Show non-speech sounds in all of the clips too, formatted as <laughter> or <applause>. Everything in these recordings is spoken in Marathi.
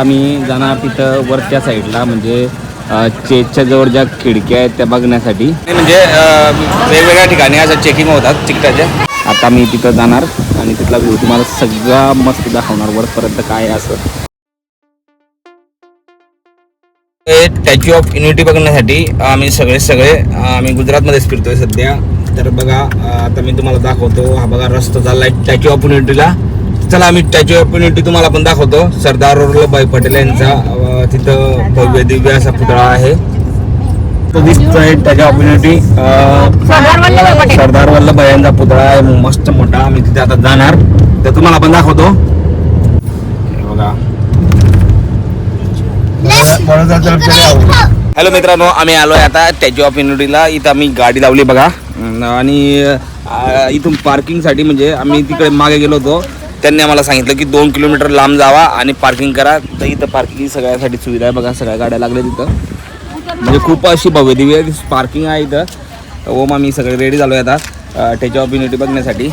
आम्ही जाणार तिथं वरच्या साईडला म्हणजे अ, चेसच्या जवळ ज्या खिडक्या आहेत त्या बघण्यासाठी. म्हणजे वेगवेगळ्या ठिकाणी असं चेकिंग होतात तिकिटाच्या. आता मी तिथं जाणार आणि तिथला व्ह्यू तुम्हाला सगळा मस्त दाखवणार वरपर्यंत काय असं. स्टॅच्यू ऑफ युनिटी बघण्यासाठी आम्ही सगळे सगळे आम्ही गुजरातमध्येच फिरतोय सध्या. तर बघा आता मी तुम्हाला दाखवतो. हा बघा रस्ता चाललाय स्टॅच्यू ऑफ युनिटीला चला आम्ही स्टॅच्यू ऑफ युनिटी तुम्हाला पण दाखवतो. सरदार वल्लभभाई पटेल यांचा तिथं भव्य दिव्य असा पुतळा आहे. तो दिसतोय statue of unity Sardar Vallabhbhai यांचा पुतळा आहे. मस्त मोठा आम्ही तिथे आता जाणार. तर तुम्हाला पण दाखवतो. बघा. हॅलो मित्रांनो आम्ही आलो आहे आता स्टॅच्यू ऑफ युनिटीला इथं आम्ही गाडी लावली बघा. आणि इथून पार्किंगसाठी म्हणजे आम्ही तिकडे मागे गेलो होतो. त्यांनी आम्हाला सांगितलं की दोन किलोमीटर लांब जावा आणि पार्किंग करा. तर इथं पार्किंग सगळ्यासाठी सुविधा आहे. बघा सगळ्या गाड्या लागल्या तिथं. म्हणजे खूप अशी भव्य दिव्य पार्किंग आहे इथं. ओम आम्ही सगळे रेडी झालो आहे आता. स्टॅच्यू ऑफ युनिटी बघण्यासाठी.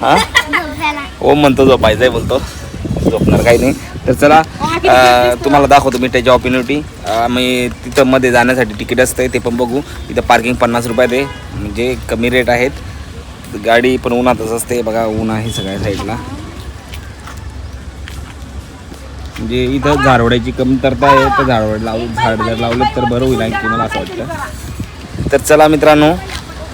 हां? ओम म्हणतो झोपायचंय बोलतो. झोपणार काही नाही. तर चला तुम्हाला दाखवतो मी त्याच्या ऑपिनिटी मी तिथं मध्ये जाण्यासाठी तिकीट असतं ते पण बघू. इथं पार्किंग पन्नास रुपयात आहे. म्हणजे कमी रेट आहेत. गाडी पण उन्हातच असते बघा ऊन आहे सगळ्या साईडला. म्हणजे इथं झाडवड्याची कमतरता आहे तर झाडवड लावून झाड जर लावलं तर बरं होईल आणखी मला असं वाटतं. तर चला मित्रांनो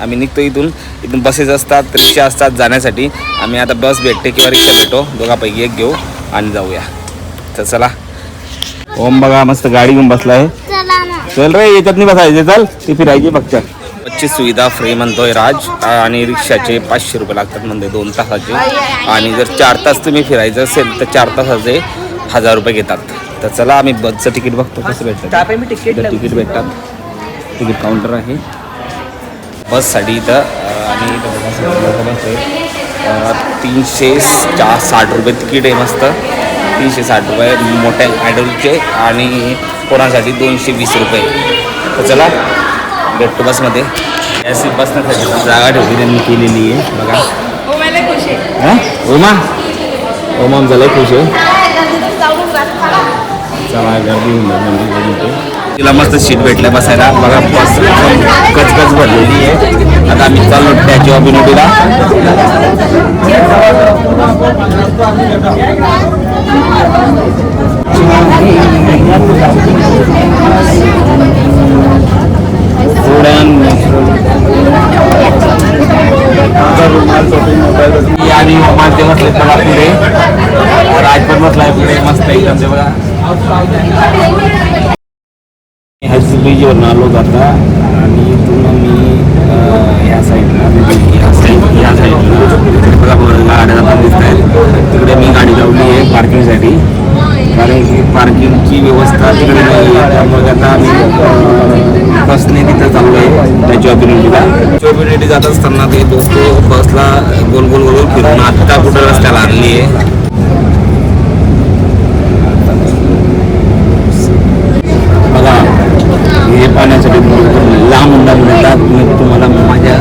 आम्ही निघतो इथून. इथून बसेस असतात रिक्षा असतात जाण्यासाठी. आम्ही आता बस भेटते किंवा रिक्षा भेटो. दोघापैकी एक घेऊ आणि जाऊया. तर चला. ओम बघा मस्त गाडी घेऊन बसला आहे चल रे याच्यात नाही बसायचे. चल ती फिरायची फक्त. बसची सुविधा फ्री म्हणतोय राज. आणि रिक्षाचे पाचशे रुपये लागतात म्हणजे दोन तासाचे. आणि जर चार तास तुम्ही फिरायचं असेल तर चार तासाचे हजार रुपये घेतात. तर चला आम्ही बसचं तिकीट बघतो कसं भेटतं. तिकीट भेटतात. तिकीट काउंटर आहे. बससाठी इथं आणि तीनशे चा साठ रुपये तिकीट आहे मस्त. तीनशे साठ रुपये मोठ्या ॲडल्टचे आणि कोणासाठी दोनशे वीस रुपये. तर चला भेटतो बसमध्ये अशी बसण्यासाठी जागा ठेवली त्यांनी केलेली आहे. बघा. हां? ओमा? ओमा लय खुश आहे. चला गर्दी होऊन म्हणजे. तिला मस्त सीट भेटल्या बसायला. बघा बस गचगच भरलेली आहे. आता आम्ही चाललो स्टॅच्यू ऑफ युनिटीला आणि माझे बसले बघा पुढे. राज पण बसलाय पुढे मस्त एकदम ते बघा. हॅस ब्रिजवरून आलो जाता आणि इथून मी अं, ह्या साईडला म्हणजे ह्या साईड ह्या साईडला गाड्या पण दिसत आहेत तिकडे मी गाडी लावली आहे पार्किंगसाठी कारण की पार्किंगची व्यवस्था तिकडे नाही आहे. त्यामुळे आता आम्ही बसने तिथं चाललो आहे त्याची ऑपिनिटीला ऑपिनिटी जात असताना ते दोस्त बसला गोल गोल गोल फिरून आत्ता कुठं रस्त्याला आणली आहे? बघा हे पाहण्यासाठी भरपूर लांब लांब मिळतात. मी तुम्हाला माझ्या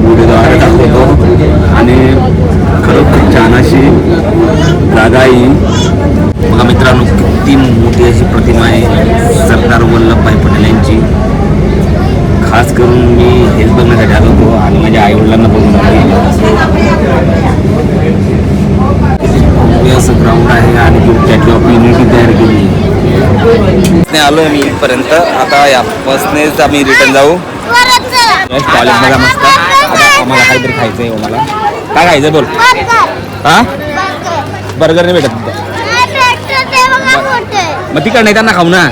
व्हिडिओद्वारे दाखवतो. आणि खरोखर छान अशी जागा आहे बघा मित्रांनो किती मोठी अशी प्रतिमा आहे. सरदार वल्लभभाई पटेल यांची. खास करून मी हेच बघण्यासाठी आलो होतो आणि माझ्या आईवडिलांना बघून आलो. असं ग्राउंड आहे आणि ती स्टॅच्यू ऑफ युनिटी तयार केली. आहे आलो मी इथपर्यंत. आता या बसनेच आम्ही रिटर्न जाऊ. कॉलेज बघा मस्त. आता आम्हाला काहीतरी खायचं आहे मला. काय खायचं बोल? बर्गर हा? बर्गर नाही भेटत मग तिकडे नाही त्यांना खाऊ ना.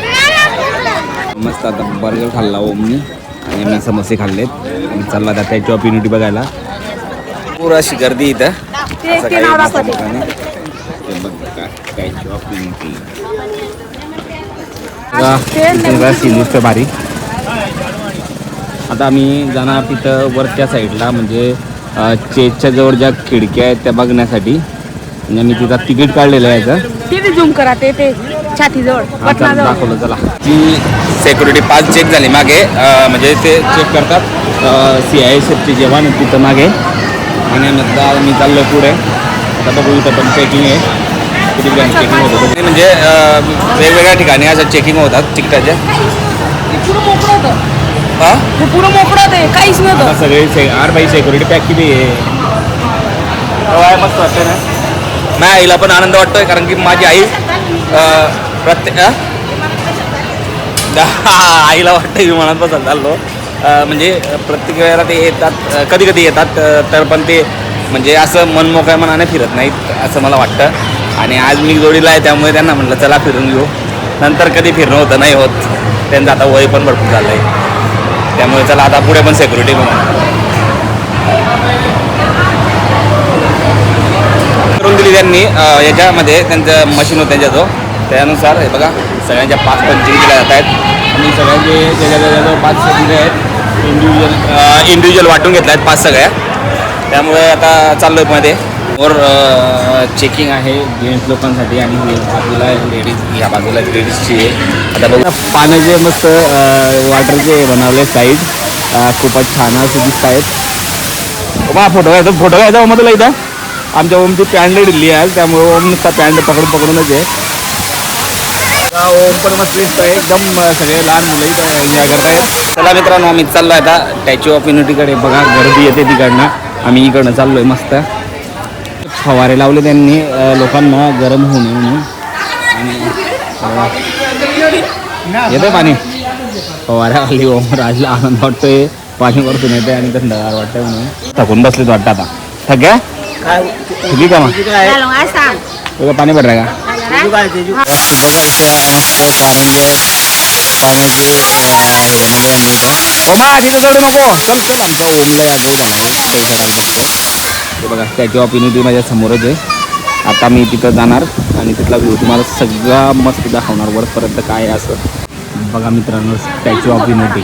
मस्त आता बर्गर खाल्ला ओमनी आणि मी समोसे खाल्लेत. आणि चालला आता त्याची ऑपिनिटी बघायला. पूर अशी गर्दी इथं. असं काही मस्त ठिकाणी. ते. बघ बघा, त्याची opportunity. बघा, इथे बघा, scene दिसतोय भारी आता आम्ही जाणार तिथं वरच्या साईडला म्हणजे अ, चेसच्या जवळ ज्या खिडक्या आहेत त्या बघण्यासाठी. म्हणजे मी तिथं तिकीट काढलेलं आहे याचं. झूम करा ते ते. छातीजवळ हा, दाखवलं चला. ती सिक्युरिटी पास चेक झाली मागे अं, म्हणजे ते चेक करतात सी आय एस एफचे जवान आहेत तिथं मागे. आणि मग आता मी चाललो पुढे. आता बघू इथं पण चेकिंग आहे. किती चेकिंग होत होतं म्हणजे अं, वेगवेगळ्या ठिकाणी असं चेकिंग होतात तिकटाचे. हे पुरं मोकळं होतं. हा? हे पुरं मोकळं होतं हे काहीच आता नव्हतं सगळे से आर बाई सिक्युरिटी पॅक किती आहे? काय मस्त वाटतं ना. माझ्या आईला पण आनंद वाटतोय कारण की माझी आई अं, प्रत्येक <laughs> आईला वाटतं विमानात बसत चाललो. म्हणजे प्रत्येक वेळेला ते येतात. कधी कधी येतात तर पण ते म्हणजे असं मनमोकळ्या मनाने फिरत नाहीत असं मला वाटतं. आणि आज मी जोडीला आहे त्यामुळे त्यांना म्हटलं चला फिरून घेऊ. नंतर कधी फिरणं होतं नाही होत. त्यांचं आता वय पण भरपूर झालं आहे त्यामुळे चला आता पुढे पण सेक्युरिटी म्हणून करून दिली त्यांनी याच्यामध्ये त्यांचं मशीन होतं त्यांच्या जो त्यानुसार हे बघा सगळ्यांच्या पाच पंचिंग केल्या जात आहेत. आणि सगळ्यांचे त्याच्या पाच सेकंड आहेत इंडिव्हिज्युअल इंडिव्हिज्युअल वाटून घेतल्या आहेत पाच सगळ्या. त्यामुळे आता चाललो आहे मध्ये और चेकिंग आहे जेंट्स लोकांसाठी आणि बाजूला लेडीज या बाजूला लेडीजची आहे. आता बघू. पाण्याचे मस्त वॉटरचे बनवले साईड खूपच छान असे दिसत आहेत. बा फोटो घ्यायचा फोटो घ्यायचा मधला इथं. आमच्या ओमची पॅन्ट दिली आहे त्यामुळे ओम नुसता पॅन्ट पकडून पकडूनच आहे. ओम पण मस्त दिसत आहे. एकदम सगळे लहान मुलं इथं एन्जॉय करतायत चला मित्रांनो आम्ही चाललो आहे आता स्टॅच्यू ऑफ युनिटीकडे बघा गर्दी येते तिकडनं. आम्ही इकडनं चाललोय मस्त. फवारे लावले त्यांनी. लोकांना गरम होऊ नये म्हणून. आणि येते पाणी? फवाऱ्या आली ओम राजला आनंद वाटतोय. पाणी वरतून येते आणि थंडगार वाटतंय म्हणून. थकून बसलेत वाटतं आता. थक्या? का मग? पाणी भरलं का? पाण्याचे पाण्याची अं, हे ते बघा स्टॅच्यू ऑफ युनिटी माझ्या समोरच आहे. आता मी तिथं जाणार आणि तिथला व्ह्यू तुम्हाला सगळा मस्त दाखवणार वरपर्यंत काय आहे असं. बघा मित्रांनो स्टॅच्यू ऑफ युनिटी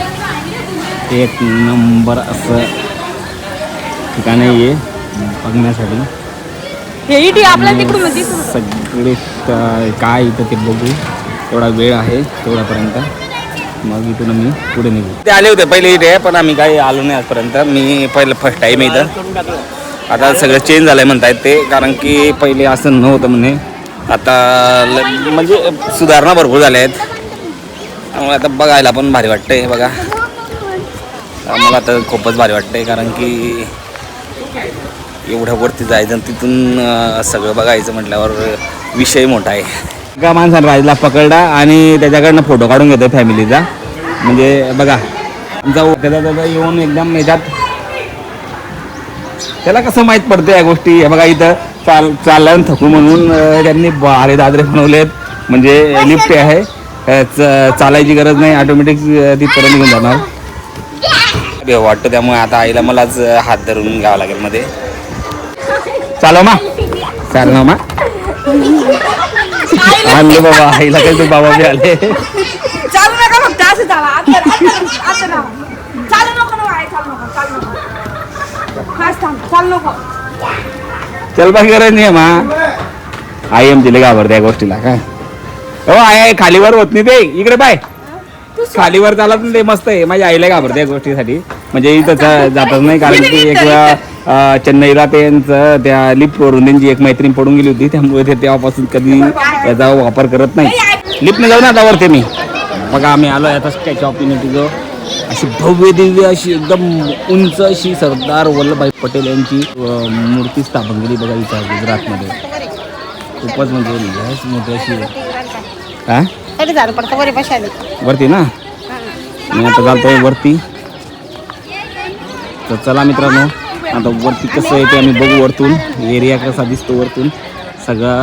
एक नंबर असं ठिकाण आहे हे बघण्यासाठी. हे इथे आपल्याला तिकडून म्हणजे सगळे काय इथं ते बघू. तेवढा वेळ आहे तेवढ्यापर्यंत. मग इथून मी पुढे निघू. ते आले होते पहिले इथे पण आम्ही काही आलो नाही आजपर्यंत. मी पहिलं फर्स्ट टाईम इथं. आता सगळं चेंज झालंय म्हणतायत ते कारण की पहिले असं नव्हतं म्हणे. आता ल- म्हणजे सुधारणा भरपूर झाल्या आहेत त्यामुळे आता बघायला पण भारी वाटतंय बघा. मला तर खूपच भारी वाटतंय कारण की एवढ्या वरती जायचं आणि तिथून सगळं बघायचं म्हटल्यावर विषय मोठा आहे. एका माणसाने राजला पकडला आणि त्याच्याकडनं फोटो काढून घेतो फॅमिलीचा म्हणजे बघा आमचा ओ- त्याचा त्याचा येऊन एकदम याच्यात. त्याला कसं माहीत पडतं या गोष्टी? हे बघा इथं चाल चालल्यानं थकू म्हणून त्यांनी भारे दादरे बनवलेत. म्हणजे लिफ्ट आहे. चालायची गरज नाही. ऑटोमॅटिक तिथपर्यंत निघून जाणार. वाटतं त्यामुळे आता आईला मलाच हात धरून घ्यावं लागेल मध्ये. चालव मा चाल ना मा आणले बाबा आईला काही ते बाबा बी आले चालू नका फक्त असं चाला आता आता आता राहा. चालू नको ना बाहेर चालू नको चालू नको थांब चालू नको चल बाकी गरज नाही मा आई आमची लय घाबरते या गोष्टीला काय हो आई आई खालीवर होत नाही ते इकडे पाय खालीवर चालत नाही ते मस्त आहे माझ्या आईला घाबरते या गोष्टीसाठी म्हणजे इथं जा- जातच नाही कारण की एक वेळा चेन्नईला त्यांचं त्या लिफ्ट वरून त्यांची एक मैत्रीण पडून गेली होती त्यामुळे ते तेव्हापासून कधी याचा वापर करत नाही. लिफ्टने जाऊ ना आता वरती मी. बघा आम्ही आलो आता युनिटी जो अशी भव्य दिव्य अशी एकदम उंच अशी सरदार वल्लभभाई पटेल यांची मूर्ती स्थापन केली बघा इथं गुजरातमध्ये. खूपच म्हणजे मोठी अशी हा वरती ना? मी आता जातोय वरती. तर चला मित्रांनो आता वरती कसं आहे ते आम्ही बघू वरतून. एरिया कसा दिसतो वरतून. सगळा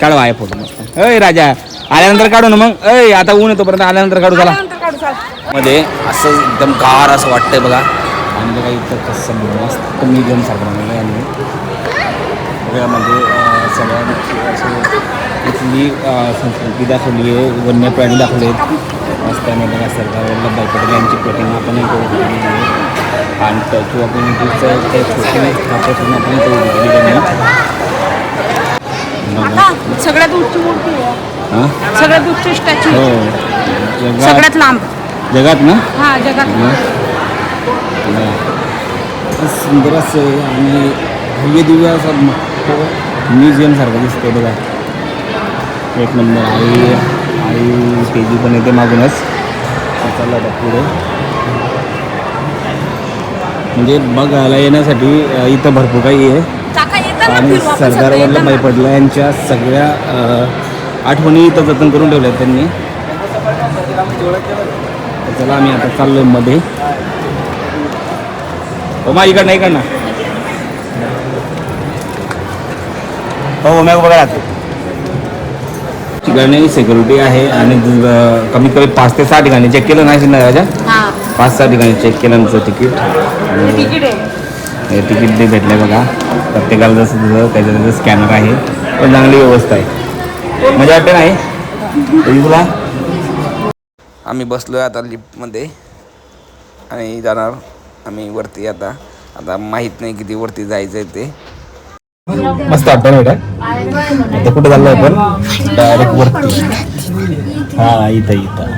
काढवा आहे फोटो मस्त. अय राजा आल्यानंतर काढू ना मग. अय आता ऊन येतोपर्यंत आल्यानंतर काढू चला. काढू मध्ये असं एकदम गार असं वाटतंय बघा. आणि बघा इथं कसं मस्त म्युझियम सारखं बनवलं आहे यांनी सगळ्यामध्ये असं इथली संस्कृती दाखवली आहे वन्य प्राणी दाखवले आहेत रस्त्याने बघा सरदार वल्लभभाई पटेल यांची प्रतिमा आपण आहे. आणि स्टॅच्यू ऑफ युनिटीचं ते छोटे पण. आता सगळ्यात उंची मूर्ती आहे. हां? सगळ्यात स्टॅच्यू. हो. जगात सगळ्यात लांब. जगात ना? हा जगात. सुंदर असं आहे आणि भव्य दिव्य असं म- म्युझियम सारखं दिसतंय बघा. एक नंबर. आई. आई तेजी पण येते मागूनच. चाललं आता पुढे. म्हणजे बघायला येण्यासाठी इथं भरपूर काही आहे. आणि सरदार वल्लभभाई. पटेल यांच्या सगळ्या आठवणी इथं जतन करून ठेवल्या त्यांनी. चला आम्ही आता चाललोयमध्ये. हो मा इकडनं इकडनं. हो मॅग बघा राहते ठिकाणी सिक्युरिटी आहे आणि कमीत कमी पाच ते सहा ठिकाणी चेक केलं नाही ना राजा? हा. पाच सहा ठिकाणी चेक केलं आमचं तिकीट आणि तिकीट आहे. हे तिकीट ते भेटले बघा. प्रत्येकाला जसं तुझं त्याचं त्याचं स्कॅनर आहे. पण चांगली व्यवस्था आहे. मजा वाटते नाही तुला? आम्ही बसलो आहे आता लिफ्टमध्ये आणि जाणार आम्ही वरती आता. आता माहीत नाही किती वरती जायचं आहे ते. मस्त वाटतं नाही का आता कुठं चाललो आपण? डायरेक्ट वरती. हा इथं इथं.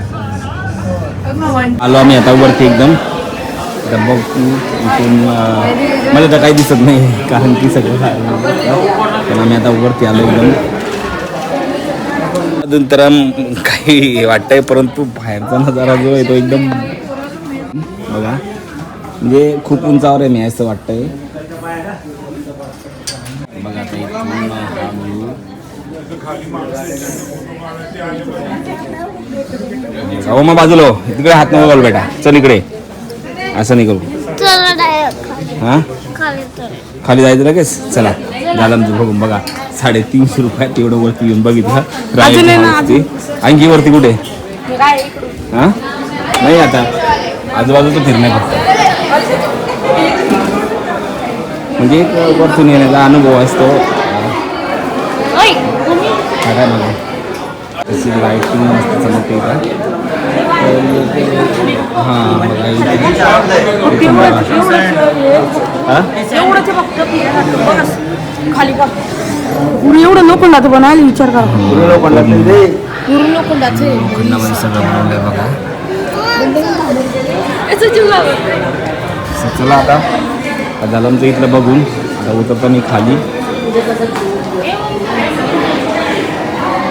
आलो आम्ही आता वरती एकदम. बघ इथून मला तर काही दिसत नाही कारण की सगळं पण आम्ही आता वरती आलो एकदम. अजून तर काही वाटतंय परंतु बाहेरचा नजारा जो आहे तो एकदम बघा. म्हणजे खूप उंचावर आहे मी असं वाटतंय बघा आता इथून हा view. हो मग बाजूला हो. तिकडे हात नको घालू बेटा. चल इकडे. असं नाही करू. हा? खाली जायचं लगेच? चला. झालं बघून बघा. साडेतीनशे रुपयात एवढं वरती येऊन बघितलं. आणखी वरती कुठे? हे. हा? नाही आता. आजूबाजूचं फिरणे फक्त. म्हणजे एक वरतून येण्याचा अनुभव असतो. काय मला तशी लाईटिंग मस्त चमकते का हां बघा बघा. एवढं बघ. बघ लोखंडाचं विचार करा. लोखंडाचं लोखंडाचे लोखंडामध्ये सगळं बनवलंय बघा. चला आता. आता झालं आमचं इथलं बघून. आता उतरताना खाली.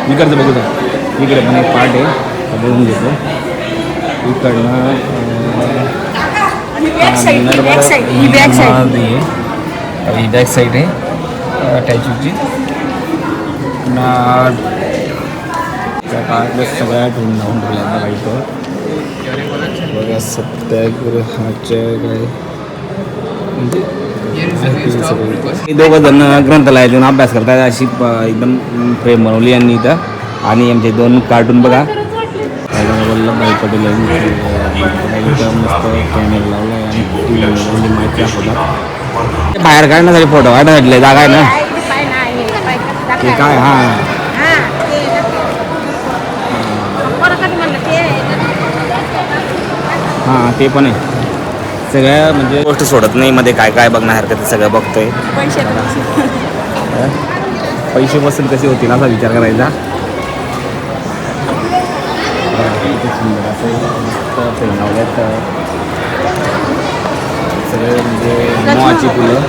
इकडचं बघू द्या इकडे पण एक पार्ट आहे तो बघून घेतो इकडनं अं, बॅक साईड ही बॅक साईड ही बॅक साईड नर्मदा आहे. ही बॅक साईड आहे अटॅचची ना त्या काळातल्या सगळ्या आठवणी लावून ठेवल्या बघा इथं बघा सत्याग्रहाच्या काय म्हणजे दोघं जण ग्रंथालयात येऊन अभ्यास करतात अशी एकदम फ्रेम बनवली यांनी इथं. आणि आमचे दोन कार्टून बघा. वल्लभभाई पटेल यांनी मस्त कॅमेरा लावला आणि माहिती दाखवतात बाहेर काढण्यासाठी फोटो काढण्यासाठी जागा आहे ना? ते काय? हां. हां ते पण आहे. सगळ्या म्हणजे गोष्ट सोडत नाही मध्ये काय काय बघण्यासारखं ते सगळं बघतोय. पैसे बसेल कसे होतील असा विचार करायचा. बघा, किती सुंदर असं मस्त ते लावल्यात सगळे म्हणजे मोहाची फुलं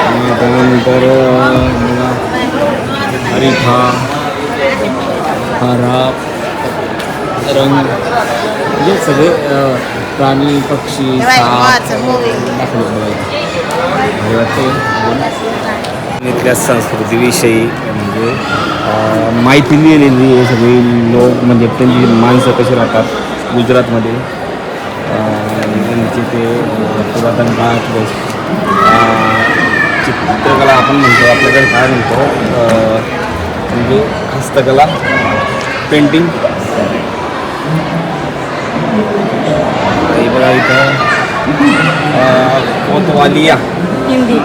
आणि त्यानंतर हरिठा हरा रंग म्हणजे सगळे प्राणी पक्षी इथल्या संस्कृतीविषयी म्हणजे माहिती लिहिलेली आहे सगळी लोक म्हणजे त्यांची माणसं कशी राहतात गुजरातमध्ये त्यांचे ते पुरातन काळातले अं, चित्रकला आपण म्हणतो आपल्याकडे काय म्हणतो म्हणजे हस्तकला पेंटिंग हे बघा इथं अं, कोतवालिया हिंदी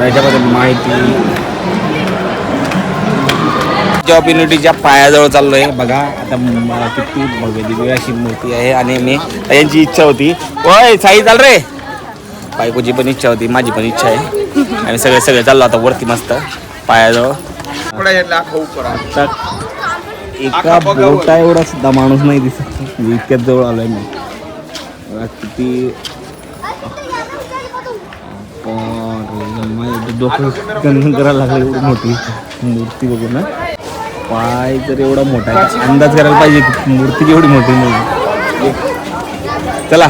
याच्यामध्ये माहिती जॉब युनिटीच्या पायाजवळ चाललोय बघा आता किती भव्य दिव्य अशी मूर्ती आहे आणि मी यांची इच्छा होती ओय साई चाल रे बायकोची पण इच्छा होती माझी पण इच्छा आहे आम्ही सगळे सगळे चाललो आता वरती मस्त पायाजवळ आता एका बोटा एवढा सुद्धा माणूस नाही दिसत इतक्यात जवळ आलोय मी किती? डोकं करायला लागलं एवढी मोठी मूर्ती बघून ना पाय तर एवढा मोठा आहे. अंदाज करायला पाहिजे मूर्ती एवढी मोठी नाही चला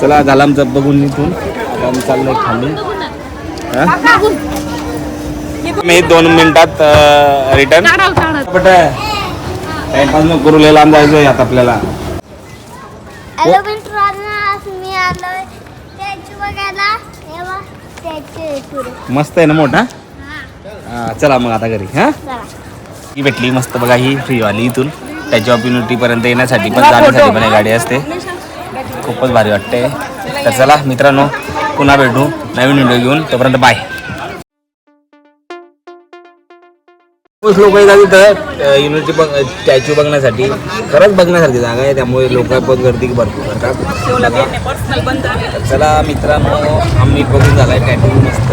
चला झाला आमचा बघून इथून. आता आम्ही चाललंय खाली. मी दोन मिनिटात रिटर्न टाइमपास न करू लिहिला अंदाज आहे आता आपल्याला हॅलो मित्रांनो आज मी आलोय स्टॅच्यू बघायला तेव्हा स्टॅच्यू आहे पुढे मस्त आहे ना मोठा? चला मग आता घरी हा? ही भेटली मस्त बघा ही फ्रीवाली इथून. त्याच्या ऑपिनिटी पर्यंत येण्यासाठी पण जाण्यासाठी पण गाडी असते. खूपच भारी वाटते तर चला मित्रांनो पुन्हा भेटू. नवीन व्हिडिओ घेऊन. तोपर्यंत बाय लोक येतात इथं युनिव्हर्सिटी बघ स्टॅच्यू बघण्यासाठी. खरंच बघण्यासारखी जागा आहे त्यामुळे लोक पण गर्दी भरपूर करतात. चला मित्रांनो आम्ही बघून झालाय टॅटू मस्त.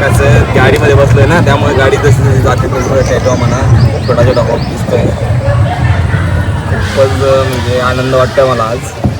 कसं गाडीमध्ये बसलोय ना त्यामुळे गाडी जशी जशी जाते तसं टॅटू आम्हाला छोटा छोटा हॉप दिसतोय खूपच म्हणजे आनंद वाटतोय मला आज.